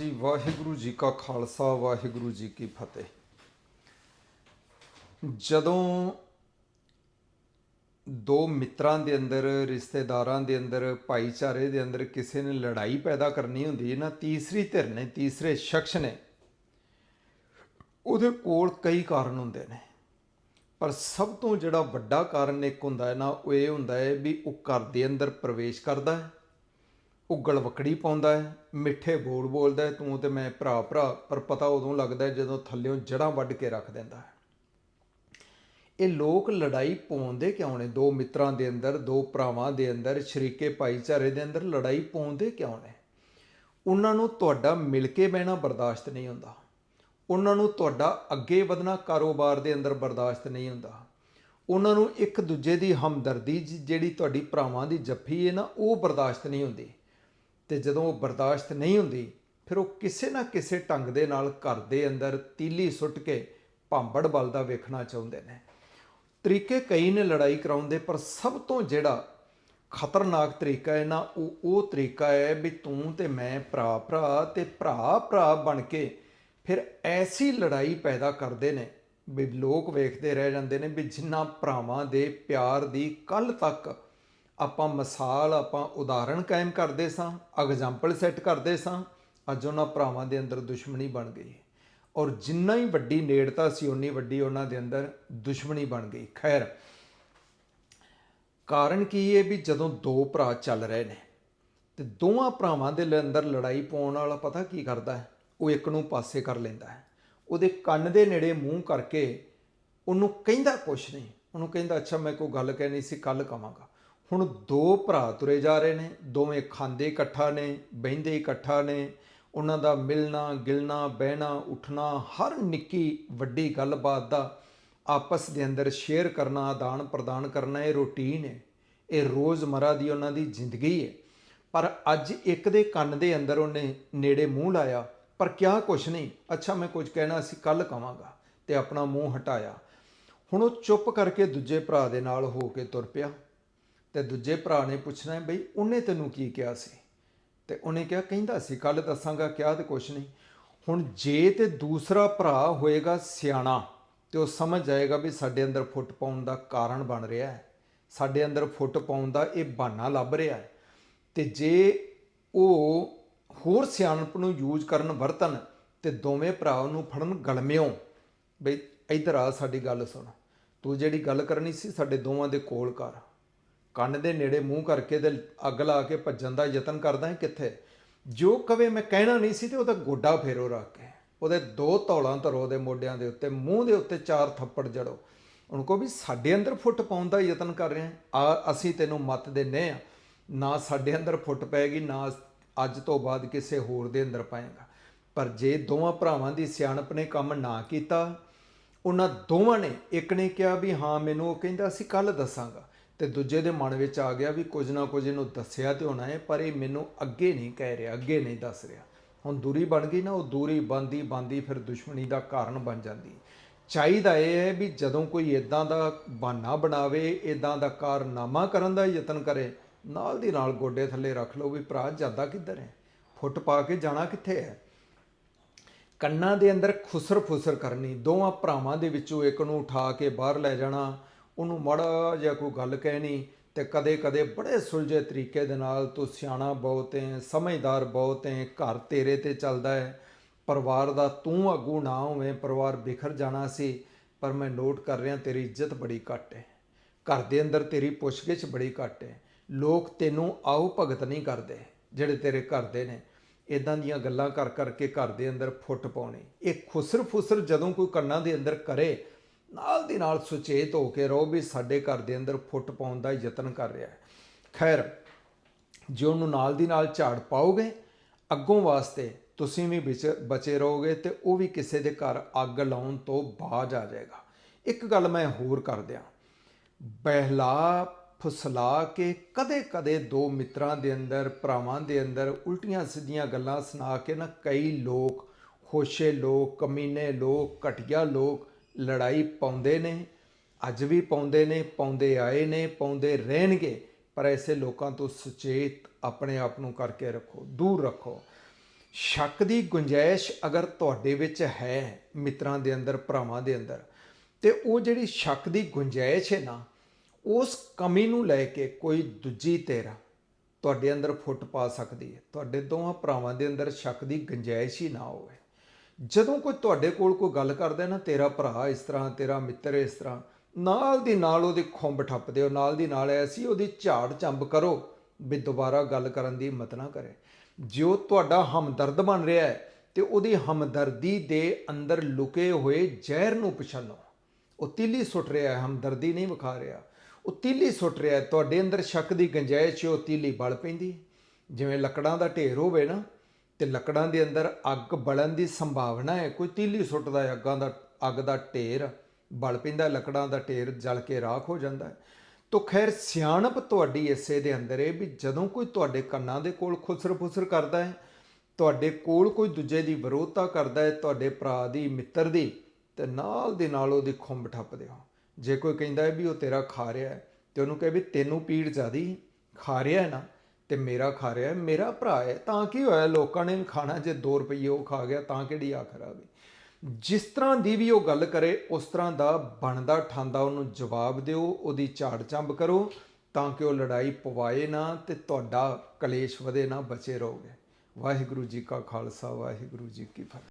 ਜੀ, ਵਾਹਿਗੁਰੂ ਜੀ ਕਾ ਖਾਲਸਾ, ਵਾਹਿਗੁਰੂ ਜੀ ਕੀ ਫਤਿਹ। ਜਦੋਂ ਦੋ ਮਿੱਤਰਾਂ ਦੇ ਅੰਦਰ, ਰਿਸ਼ਤੇਦਾਰਾਂ ਦੇ ਅੰਦਰ, ਭਾਈਚਾਰੇ ਦੇ ਅੰਦਰ ਕਿਸੇ ਨੇ ਲੜਾਈ ਪੈਦਾ ਕਰਨੀ ਹੁੰਦੀ ਹੈ ਨਾ, ਤੀਸਰੀ ਧਿਰ ਨੇ, ਤੀਸਰੇ ਸ਼ਖਸ ਨੇ, ਉਹਦੇ ਕੋਲ ਕਈ ਕਾਰਨ ਹੁੰਦੇ ਨੇ। ਪਰ ਸਭ ਤੋਂ ਜਿਹੜਾ ਵੱਡਾ ਕਾਰਨ ਇੱਕ ਹੁੰਦਾ ਹੈ ਨਾ, ਉਹ ਇਹ ਹੁੰਦਾ ਹੈ ਵੀ ਉਹ ਘਰ ਦੇ ਅੰਦਰ ਪ੍ਰਵੇਸ਼ ਕਰਦਾ ਹੈ। ਉਹ ਗਲਵਕੜੀ ਪਾਉਂਦਾ ਹੈ, ਮਿੱਠੇ ਬੋਲ ਬੋਲਦਾ ਹੈ, ਤੂੰ ਤੇ ਮੈਂ ਭਰਾ ਭਰਾ, ਪਰ ਪਤਾ ਉਦੋਂ ਲੱਗਦਾ ਹੈ ਜਦੋਂ ਥੱਲਿਓਂ ਜੜਾਂ ਵੱਢ ਕੇ ਰੱਖ ਦਿੰਦਾ ਹੈ। ਇਹ ਲੋਕ ਲੜਾਈ ਪਾਉਂਦੇ ਕਿਉਂ ਨੇ? ਦੋ ਮਿੱਤਰਾਂ ਦੇ ਅੰਦਰ, ਦੋ ਭਰਾਵਾਂ ਦੇ ਅੰਦਰ, ਸ਼ਰੀਕੇ ਭਾਈਚਾਰੇ ਦੇ ਅੰਦਰ ਲੜਾਈ ਪਾਉਂਦੇ ਕਿਉਂ ਨੇ? ਉਹਨਾਂ ਨੂੰ ਤੁਹਾਡਾ ਮਿਲ ਕੇ ਬਹਿਣਾ ਬਰਦਾਸ਼ਤ ਨਹੀਂ ਹੁੰਦਾ। ਉਹਨਾਂ ਨੂੰ ਤੁਹਾਡਾ ਅੱਗੇ ਵਧਣਾ ਕਾਰੋਬਾਰ ਦੇ ਅੰਦਰ ਬਰਦਾਸ਼ਤ ਨਹੀਂ ਹੁੰਦਾ। ਉਹਨਾਂ ਨੂੰ ਇੱਕ ਦੂਜੇ ਦੀ ਹਮਦਰਦੀ ਜ- ਜਿਹੜੀ ਤੁਹਾਡੀ ਭਰਾਵਾਂ ਦੀ ਜੱਫੀ ਹੈ ਨਾ, ਉਹ ਬਰਦਾਸ਼ਤ ਨਹੀਂ ਹੁੰਦੀ। ਤੇ ਜਦੋਂ ਉਹ ਬਰਦਾਸ਼ਤ ਨਹੀਂ ਹੁੰਦੀ, ਫਿਰ ਉਹ ਕਿਸੇ ਨਾ ਕਿਸੇ ਢੰਗ ਦੇ ਨਾਲ ਘਰ ਦੇ ਅੰਦਰ ਤੀਲੀ ਸੁੱਟ ਕੇ ਭਾਂਬੜ ਬਲਦਾ ਵੇਖਣਾ ਚਾਹੁੰਦੇ ਨੇ। ਤਰੀਕੇ ਕਈ ਨੇ ਲੜਾਈ ਕਰਾਉਣ ਦੇ, ਪਰ ਸਭ ਤੋਂ ਜਿਹੜਾ ਖਤਰਨਾਕ ਤਰੀਕਾ ਹੈ ਨਾ, ਉਹ ਉਹ ਤਰੀਕਾ ਹੈ ਵੀ ਤੂੰ ਤੇ ਮੈਂ ਭਰਾ ਭਰਾ ਤੇ ਭਰਾ ਭਰਾ ਬਣ ਕੇ ਫਿਰ ਐਸੀ ਲੜਾਈ ਪੈਦਾ ਕਰਦੇ ਨੇ ਵੀ ਲੋਕ ਵੇਖਦੇ ਰਹਿ ਜਾਂਦੇ ਨੇ ਵੀ ਜਿੰਨਾ ਭਰਾਵਾਂ ਦੇ ਪਿਆਰ ਦੀ ਕੱਲ ਤੱਕ ਆਪਾਂ ਮਿਸਾਲ, ਆਪਾਂ ਉਦਾਹਰਣ ਕਾਇਮ ਕਰਦੇ ਸਾਂ, ਐਗਜ਼ਾਮਪਲ ਸੈੱਟ ਕਰਦੇ ਸਾਂ, ਅੱਜ ਉਹਨਾਂ ਭਰਾਵਾਂ ਦੇ ਅੰਦਰ ਦੁਸ਼ਮਣੀ ਬਣ ਗਈ। ਔਰ ਜਿੰਨਾ ਹੀ ਵੱਡੀ ਨੇੜਤਾ ਸੀ ਉਨੀ ਵੱਡੀ ਉਹਨਾਂ ਦੇ ਅੰਦਰ ਦੁਸ਼ਮਣੀ ਬਣ ਗਈ। ਖੈਰ, ਕਾਰਨ ਕੀ ਹੈ ਵੀ ਜਦੋਂ ਦੋ ਭਰਾ ਚੱਲ ਰਹੇ ਨੇ, ਤੇ ਦੋਵਾਂ ਭਰਾਵਾਂ ਦੇ ਅੰਦਰ ਲੜਾਈ ਪਾਉਣ ਵਾਲਾ ਪਤਾ ਕੀ ਕਰਦਾ ਹੈ? ਉਹ ਇੱਕ ਨੂੰ ਪਾਸੇ ਕਰ ਲੈਂਦਾ ਹੈ। ਉਹਦੇ ਕੰਨ ਦੇ ਨੇੜੇ ਮੂੰਹ ਕਰਕੇ ਉਹਨੂੰ ਕਹਿੰਦਾ ਕੁਛ ਨਹੀਂ। ਉਹਨੂੰ ਕਹਿੰਦਾ, ਅੱਛਾ, ਮੈਂ ਕੋਈ ਗੱਲ ਕਹਿਣੀ ਸੀ ਕੱਲ ਕਵਾਂਗਾ। ਹੁਣ ਦੋ ਭਰਾ ਤੁਰੇ ਜਾ ਰਹੇ ਨੇ, ਦੋਵੇਂ ਖਾਂਦੇ ਇਕੱਠਾ ਨੇ, ਬਹਿੰਦੇ ਇਕੱਠਾ ਨੇ, ਉਹਨਾਂ ਦਾ ਮਿਲਣਾ, ਗਿਲਣਾ, ਬਹਿਣਾ, ਉੱਠਣਾ, ਹਰ ਨਿੱਕੀ ਵੱਡੀ ਗੱਲਬਾਤ ਦਾ ਆਪਸ ਦੇ ਅੰਦਰ ਸ਼ੇਅਰ ਕਰਨਾ ਆਦਾਨ ਪ੍ਰਦਾਨ ਕਰਨਾ, ਇਹ ਰੂਟੀਨ ਹੈ। ਇਹ ਰੋਜ਼ਮਰਾ ਦੀ ਉਹਨਾਂ ਦੀ ਜ਼ਿੰਦਗੀ ਹੈ। ਪਰ ਅੱਜ ਇੱਕ ਦੇ ਕੰਨ ਦੇ ਅੰਦਰ ਉਹਨੇ ਨੇੜੇ ਮੂੰਹ ਲਾਇਆ, ਪਰ ਕਿਹਾ ਕੁਛ ਨਹੀਂ, ਅੱਛਾ ਮੈਂ ਕੁਝ ਕਹਿਣਾ ਸੀ ਕੱਲ ਕਵਾਂਗਾ, ਤੇ ਆਪਣਾ ਮੂੰਹ ਹਟਾਇਆ। ਹੁਣ ਉਹ ਚੁੱਪ ਕਰਕੇ ਦੂਜੇ ਭਰਾ ਦੇ ਨਾਲ ਹੋ ਕੇ ਤੁਰ ਪਿਆ। ਤੇ ਦੂਜੇ ਭਰਾ ਨੇ ਪੁੱਛਣਾ ਹੈ, ਬਈ ਉਹਨੇ ਤੈਨੂੰ ਕੀ ਕਿਹਾ ਸੀ? ਤੇ ਉਹਨੇ ਕਿਹਾ ਕਹਿੰਦਾ ਸੀ ਕੱਲ ਦੱਸਾਂਗਾ ਕਿਹਾ ਤੇ ਕੁਛ ਨਹੀਂ। ਹੁਣ ਜੇ ਤੇ ਦੂਸਰਾ ਭਰਾ ਹੋਏਗਾ ਸਿਆਣਾ ਤੇ ਉਹ ਸਮਝ ਜਾਏਗਾ ਵੀ ਸਾਡੇ ਅੰਦਰ ਫੁੱਟ ਪਾਉਣ ਦਾ ਕਾਰਨ ਬਣ ਰਿਹਾ ਹੈ। ਸਾਡੇ ਅੰਦਰ ਫੁੱਟ ਪਾਉਣ ਦਾ ਇਹ ਬਹਾਨਾ ਲੱਭ ਰਿਹਾ ਹੈ। ਤੇ ਜੇ ਉਹ ਹੋਰ ਸਿਆਣਪ ਨੂੰ ਯੂਜ਼ ਕਰਨ ਵਰਤਨ ਤੇ ਦੋਵੇਂ ਭਰਾ ਉਹਨੂੰ ਫੜਨ ਗਲਮਿਓ ਬਈ ਇੱਧਰ ਆ ਸਾਡੀ ਗੱਲ ਸੁਣ। ਤੂੰ ਜਿਹੜੀ ਗੱਲ ਕਰਨੀ ਸੀ ਸਾਡੇ ਦੋਵਾਂ ਦੇ ਕੋਲ ਕਰ। ਕੰਨ ਦੇ ਨੇੜੇ ਮੂੰਹ ਕਰਕੇ ਤੇ ਅੱਗ ਲਾ ਕੇ ਭੱਜਣ ਦਾ ਯਤਨ ਕਰਦਾ ਹੈ ਕਿੱਥੇ? ਜੋ ਕਵੇ ਮੈਂ ਕਹਿਣਾ ਨਹੀਂ ਸੀ ਤੇ ਉਹਦਾ ਗੋਡਾ ਫੇਰੋ ਰੱਖ ਕੇ। ਉਹਦੇ ਦੋ ਧੌਲਾਂ ਧਰੋ ਦੇ ਮੋਢਿਆਂ ਦੇ ਉੱਤੇ, ਮੂੰਹ ਦੇ ਉੱਤੇ ਚਾਰ ਥੱਪੜ ਜੜੋ। ਉਹਨੂੰ ਕਹੋ ਵੀ ਸਾਡੇ ਅੰਦਰ ਫੁੱਟ ਪਾਉਣ ਦਾ ਯਤਨ ਕਰ ਰਹੇ ਆ, ਅਸੀਂ ਤੈਨੂੰ ਮੱਤ ਦਿੰਨੇ ਆ ਨਾ ਸਾਡੇ ਅੰਦਰ ਫੁੱਟ ਪਏਗੀ, ਨਾ ਅੱਜ ਤੋਂ ਬਾਅਦ ਕਿਸੇ ਹੋਰ ਦੇ ਅੰਦਰ ਪਾਏਗਾ। ਪਰ ਜੇ ਦੋਵਾਂ ਭਰਾਵਾਂ ਦੀ ਸਿਆਣਪ ਨੇ ਕੰਮ ਨਾ ਕੀਤਾ, ਉਹਨਾਂ ਦੋਵਾਂ ਨੇ ਇੱਕ ਨੇ ਕਿਹਾ ਵੀ ਹਾਂ, ਮੈਨੂੰ ਉਹ ਕਹਿੰਦਾ, ਅਸੀਂ ਕੱਲ ਦੱਸਾਂਗਾ। ਤੇ ਦੂਜੇ ਦੇ ਮਨ ਵਿੱਚ ਆ ਗਿਆ ਵੀ ਕੁਝ ਨਾ ਕੁਝ ਇਹਨੂੰ ਦੱਸਿਆ ਤੇ ਹੋਣਾ ਹੈ, ਪਰ ਇਹ ਮੈਨੂੰ ਅੱਗੇ ਨਹੀਂ ਕਹਿ ਰਿਹਾ, ਅੱਗੇ ਨਹੀਂ ਦੱਸ ਰਿਹਾ। ਹੁਣ ਦੂਰੀ ਬਣ ਗਈ ਨਾ, ਉਹ ਦੂਰੀ ਬੰਦੀ ਬੰਦੀ ਫਿਰ ਦੁਸ਼ਮਣੀ ਦਾ ਕਾਰਨ ਬਣ ਜਾਂਦੀ। ਚਾਹੀਦਾ ਇਹ ਹੈ ਵੀ ਜਦੋਂ ਕੋਈ ਇਦਾਂ ਦਾ ਬਹਾਨਾ ਬਣਾਵੇ ਇਦਾਂ ਦਾ ਕਾਰਨਾਮਾ ਕਰਨ ਦਾ ਯਤਨ ਕਰੇ, ਨਾਲ ਦੀ ਨਾਲ ਗੋਡੇ ਥੱਲੇ ਰੱਖ ਲਓ ਵੀ ਭਰਾ ਜਾਂਦਾ ਕਿੱਧਰ ਹੈ? ਫੁੱਟ ਪਾ ਕੇ ਜਾਣਾ ਕਿੱਥੇ ਹੈ? ਕੰਨਾਂ ਦੇ ਅੰਦਰ ਖੁਸਰ ਫੁਸਰ ਕਰਨੀ, ਦੋਵਾਂ ਭਰਾਵਾਂ ਦੇ ਵਿੱਚੋਂ ਇੱਕ ਨੂੰ ਉਠਾ ਕੇ ਬਾਹਰ ਲੈ ਜਾਣਾ ਉਹਨੂੰ ਮੜਾ ਜਿਹਾ ਕੋਈ ਗੱਲ ਕਹਿਣੀ ਤੇ ਕਦੇ-ਕਦੇ ਬੜੇ ਸੁਲਝੇ ਤਰੀਕੇ ਦੇ ਨਾਲ ਤੂੰ ਸਿਆਣਾ ਬਹੁਤ ਹੈ ਸਮਝਦਾਰ ਬਹੁਤ ਹੈ ਘਰ ਤੇਰੇ ਤੇ ਚੱਲਦਾ ਹੈ ਪਰਿਵਾਰ ਦਾ ਤੂੰ ਆਗੂ ਨਾ ਹੋਵੇਂ, ਪਰਿਵਾਰ ਬਿਖਰ ਜਾਣਾ ਸੀ, ਪਰ ਮੈਂ ਨੋਟ ਕਰ ਰਿਹਾ ਤੇਰੀ ਇੱਜ਼ਤ ਬੜੀ ਘੱਟ ਹੈ ਘਰ ਦੇ ਅੰਦਰ ਤੇਰੀ ਪੁੱਛਗਿੱਛ ਬੜੀ ਘੱਟ ਹੈ ਲੋਕ ਤੈਨੂੰ ਆਓ ਭਗਤ ਨਹੀਂ ਕਰਦੇ, ਜਿਹੜੇ ਤੇਰੇ ਘਰ ਦੇ ਨੇ। ਇਦਾਂ ਦੀਆਂ ਗੱਲਾਂ ਕਰ ਕਰਕੇ ਘਰ ਦੇ ਅੰਦਰ ਫੁੱਟ ਪਾਉਣੀ। ਇਹ ਖੁਸਰ ਫੁਸਰ ਜਦੋਂ ਕੋਈ ਕੰਨਾਂ ਦੇ ਅੰਦਰ ਕਰੇ ਨਾਲ ਦੀ ਨਾਲ ਸੁਚੇਤ ਹੋ ਕੇ ਰਹੋ ਵੀ ਸਾਡੇ ਘਰ ਦੇ ਅੰਦਰ ਫੁੱਟ ਪਾਉਣ ਦਾ ਯਤਨ ਕਰ ਰਿਹਾ ਹੈ। ਖੈਰ, ਜੇ ਉਹਨੂੰ ਨਾਲ ਦੀ ਨਾਲ ਝਾੜ ਪਾਓਗੇ, ਅੱਗੋਂ ਵਾਸਤੇ ਤੁਸੀਂ ਵੀ ਵਿੱਚ ਬਚੇ ਰਹੋਗੇ ਤੇ ਉਹ ਵੀ ਕਿਸੇ ਦੇ ਘਰ ਅੱਗ ਲਾਉਣ ਤੋਂ ਬਾਜ ਆ ਜਾਏਗਾ। ਇੱਕ ਗੱਲ ਮੈਂ ਹੋਰ ਕਰ ਦਿਆਂ। ਬਹਿਲਾ, ਫੁਸਲਾ ਕੇ ਕਦੇ-ਕਦੇ ਦੋ ਮਿੱਤਰਾਂ ਦੇ ਅੰਦਰ, ਭਰਾਵਾਂ ਦੇ ਅੰਦਰ ਉਲਟੀਆਂ ਸਿੱਧੀਆਂ ਗੱਲਾਂ ਸੁਣਾ ਕੇ ਨਾ ਕਈ ਲੋਕ, ਹੋਸ਼ੇ ਲੋਕ, ਕਮੀਨੇ ਲੋਕ, ਘਟੀਆ ਲੋਕ ਲੜਾਈ ਪਾਉਂਦੇ ਨੇ, ਅੱਜ ਵੀ ਪਾਉਂਦੇ ਨੇ, ਪਾਉਂਦੇ ਆਏ ਨੇ, ਪਾਉਂਦੇ ਰਹਿਣਗੇ, ਪਰ ਐਸੇ ਲੋਕਾਂ ਤੋਂ ਸੁਚੇਤ ਆਪਣੇ ਆਪ ਨੂੰ ਕਰਕੇ ਰੱਖੋ, ਦੂਰ ਰੱਖੋ। ਸ਼ੱਕ ਦੀ ਗੁੰਜਾਇਸ਼ ਅਗਰ ਤੁਹਾਡੇ ਵਿੱਚ ਹੈ ਮਿੱਤਰਾਂ ਦੇ ਅੰਦਰ, ਭਰਾਵਾਂ ਦੇ ਅੰਦਰ, ਤੇ ਉਹ ਜਿਹੜੀ ਸ਼ੱਕ ਦੀ ਗੁੰਜਾਇਸ਼ ਹੈ ਨਾ, ਉਸ ਕਮੀ ਨੂੰ ਲੈ ਕੇ ਕੋਈ ਦੂਜੀ ਧਿਰ ਤੁਹਾਡੇ ਅੰਦਰ ਫੁੱਟ ਪਾ ਸਕਦੀ ਹੈ। ਤੁਹਾਡੇ ਦੋਹਾਂ ਭਰਾਵਾਂ ਦੇ ਅੰਦਰ ਸ਼ੱਕ ਦੀ ਗੁੰਜਾਇਸ਼ ਹੀ ਨਾ ਹੋਵੇ। ਜਦੋਂ ਕੋਈ ਤੁਹਾਡੇ ਕੋਲ ਕੋਈ ਗੱਲ ਕਰਦਾ ਨਾ, ਤੇਰਾ ਭਰਾ ਇਸ ਤਰ੍ਹਾਂ, ਤੇਰਾ ਮਿੱਤਰ ਇਸ ਤਰ੍ਹਾਂ, ਨਾਲ ਦੀ ਨਾਲ ਉਹਦੀ ਖੁੰਬ ਠੱਪ ਦਿਓ ਨਾਲ ਦੀ ਨਾਲ ਐਸੀ ਉਹਦੀ ਝਾੜ ਚੰਬ ਕਰੋ ਵੀ ਦੁਬਾਰਾ ਗੱਲ ਕਰਨ ਦੀ ਹਿੰਮਤ ਨਾ ਕਰੇ। ਜੋ ਤੁਹਾਡਾ ਹਮਦਰਦ ਬਣ ਰਿਹਾ ਹੈ, ਤੇ ਉਹਦੀ ਹਮਦਰਦੀ ਦੇ ਅੰਦਰ ਲੁਕੇ ਹੋਏ ਜ਼ਹਿਰ ਨੂੰ ਪਛਾਣੋ ਉਹ ਤੀਲੀ ਸੁੱਟ ਰਿਹਾ ਹੈ, ਹਮਦਰਦੀ ਨਹੀਂ ਵਿਖਾ ਰਿਹਾ। ਉਹ ਤੀਲੀ ਸੁੱਟ ਰਿਹਾ ਹੈ, ਤੁਹਾਡੇ ਅੰਦਰ ਸ਼ੱਕ ਦੀ ਗੰਜਾਇਸ਼ 'ਚ ਉਹ ਤੀਲੀ ਬਲ ਪੈਂਦੀ ਜਿਵੇਂ ਲੱਕੜਾਂ ਦਾ ਢੇਰ ਹੋਵੇ ਨਾ ਤੇ ਲੱਕੜਾਂ ਦੇ ਅੰਦਰ ਅੱਗ ਬਲਣ ਦੀ ਸੰਭਾਵਨਾ ਹੈ। ਕੋਈ ਤੀਲੀ ਸੁੱਟਦਾ ਹੈ ਅੱਗਾਂ ਦਾ, ਅੱਗ ਦਾ ਢੇਰ, ਬਲ ਪੈਂਦਾ, ਲੱਕੜਾਂ ਦਾ ਢੇਰ ਜਲ ਕੇ ਰਾਖ ਹੋ ਜਾਂਦਾ ਹੈ। ਤੋ ਖੈਰ, ਸਿਆਣਪ ਤੁਹਾਡੀ ਇਸੇ ਦੇ ਅੰਦਰ ਹੈ ਵੀ ਜਦੋਂ ਕੋਈ ਤੁਹਾਡੇ ਕੰਨਾਂ ਦੇ ਕੋਲ ਖੁਸਰ-ਫੁਸਰ ਕਰਦਾ ਹੈ, ਤੁਹਾਡੇ ਕੋਲ ਕੋਈ ਦੂਜੇ ਦੀ ਵਿਰੋਧਤਾ ਕਰਦਾ ਹੈ, ਤੁਹਾਡੇ ਭਰਾ ਦੀ, ਮਿੱਤਰ ਦੀ, ਤੇ ਨਾਲ ਦੇ ਨਾਲ ਉਹਦੀ ਖੁੰਬ ਠੱਪ ਦਿਓ ਜੇ ਕੋਈ ਕਹਿੰਦਾ ਹੈ ਵੀ ਉਹ ਤੇਰਾ ਖਾ ਰਿਹਾ ਹੈ, ਤੇ ਉਹਨੂੰ ਕਹੇ ਵੀ ਤੈਨੂੰ ਪੀੜ ਜ਼ਿਆਦੀ ਖਾ ਰਿਹਾ ਹੈ ਨਾ ਤੇ ਮੇਰਾ ਖਾ ਰਿਹਾ ਮੇਰਾ ਭਰਾ ਹੈ, ਤਾਂ ਕੀ ਹੋਇਆ ਲੋਕਾਂ ਨੇ ਵੀ ਖਾਣਾ ਜੇ 2 ਰੁਪਏ ਉਹ ਖਾ ਗਿਆ, ਤਾਂ ਕਿਹੜੀ ਆਖਰ ਆ ਗਈ? ਜਿਸ ਤਰ੍ਹਾਂ ਦੀ ਵੀ ਉਹ ਗੱਲ ਕਰੇ, ਉਸ ਤਰ੍ਹਾਂ ਦਾ ਬਣਦਾ ਠਾਂਦਾ ਉਹਨੂੰ ਜਵਾਬ ਦਿਓ, ਉਹਦੀ ਝਾੜ ਚੰਬ ਕਰੋ, ਤਾਂ ਕਿ ਉਹ ਲੜਾਈ ਪਵਾਏ ਨਾ ਤੇ ਤੁਹਾਡਾ ਕਲੇਸ਼ ਵਧੇ ਨਾ, ਬਚੇ ਰਹੋਗੇ। ਵਾਹਿਗੁਰੂ ਜੀ ਕਾ ਖਾਲਸਾ, ਵਾਹਿਗੁਰੂ ਜੀ ਕੀ ਫਤਿਹ।